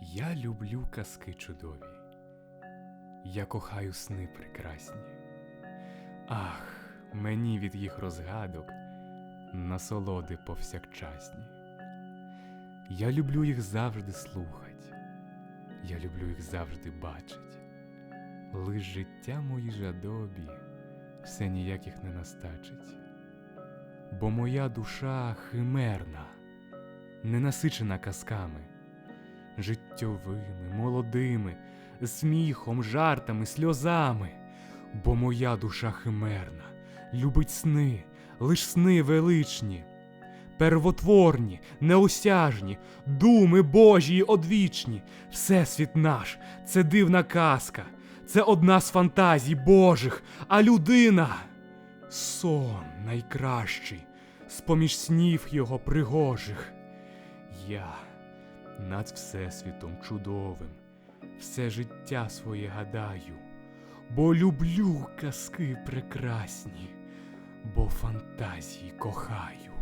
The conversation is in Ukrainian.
Я люблю казки чудові. Я кохаю сни прекрасні. Ах, мені від їх розгадок насолоди повсякчасні. Я люблю їх завжди слухать, я люблю їх завжди бачить. Лиш життя мої жадобі все ніяк їх не настачить. Бо моя душа химерна, ненасичена казками, життєвими, молодими, сміхом, жартами, сльозами. Бо моя душа химерна, любить сни, лиш сни величні, первотворні, неосяжні, думи Божі й одвічні. Всесвіт наш це дивна казка, це одна з фантазій Божих, а людина сон найкращий, з-поміж снів його пригожих. Я над Всесвітом чудовим, все життя своє гадаю, бо люблю казки прекрасні, бо фантазії кохаю.